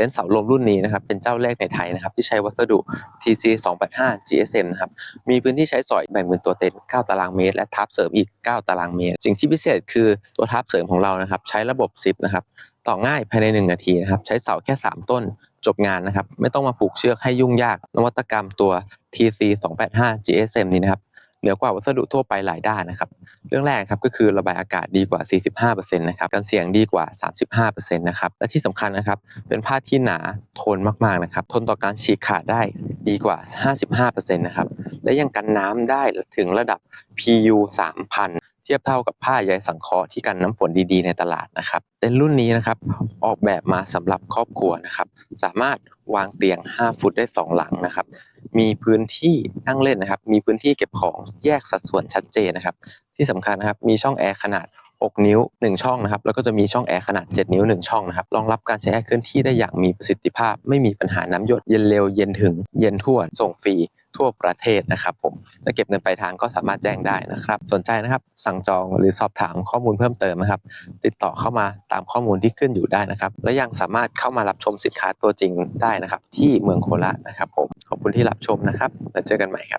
ต็นท์เสาลมรุ่นนี้นะครับเป็นเจ้าแรกในไทยนะครับที่ใช้วัสดุ TC 285 GSM นะครับมีพื้นที่ใช้สอยแบ่งเป็นตัวเต็นท์9ตารางเมตร และทับเสริมอีก 9 ตารางเมตร สิ่งที่พิเศษคือตัวทับเสริมของเรานะครับใช้ระบบซิปนะครับต่อง่ายภายใน 1 นาทีนะครับใช้เสาแค่ 3 ต้นจบงานนะครับไม่ต้องมาผูกเชือกให้ยุ่งยาก นวัตกรรมตัว TC 285 GSM นี้นะครับเหนือกว่าวัสดุทั่วไปหลายด้านนะครับ เรื่องแรกครับก็คือระบายอากาศดีกว่า 45%นะครับกันเสียงดีกว่า 35%นะครับและที่สำคัญนะครับเป็นผ้าที่หนาทนมากๆนะครับทนต่อการฉีกขาดได้ดีกว่า 55%นะครับและยังกันน้ำได้ถึงระดับ PU 3,000เทียบเท่ากับผ้าใยสังเคราะห์ที่กันน้ำฝนดีๆ ในตลาดนะครับเต็นท์รุ่นนี้นะครับออกแบบมาสำหรับครอบครัวนะครับสามารถวางเตียง 5 ฟุตได้ 2 หลังนะครับ มีพื้นที่นั่งเล่นนะครับ มีพื้นที่เก็บของแยกสัดส่วนชัดเจนนะครับ ที่สำคัญนะครับ มีช่องแอร์ขนาด 6 นิ้ว 1 ช่องนะครับ แล้วก็จะมีช่องแอร์ขนาด 7 นิ้ว 1 ช่องนะครับ รองรับการใช้แอร์เคลื่อนที่ได้อย่างมีประสิทธิภาพ ไม่มีปัญหาน้ำหยด เย็นเร็ว เย็นถึง เย็นทั่ว ส่งฟรี ทั่วประเทศนะครับผมจะเก็บเงินปลายทางก็สามารถแจ้งได้นะครับ สนใจนะครับสั่งจองหรือสอบถามข้อมูลเพิ่มเติมนะครับ ติดต่อเข้ามาตามข้อมูลที่ขึ้นอยู่ได้นะครับ และยังสามารถเข้ามารับชมสินค้าตัวจริงได้นะครับ ที่เมืองโคราชนะครับผมขอบคุณที่รับชมนะครับแล้วเจอกันใหม่ครับ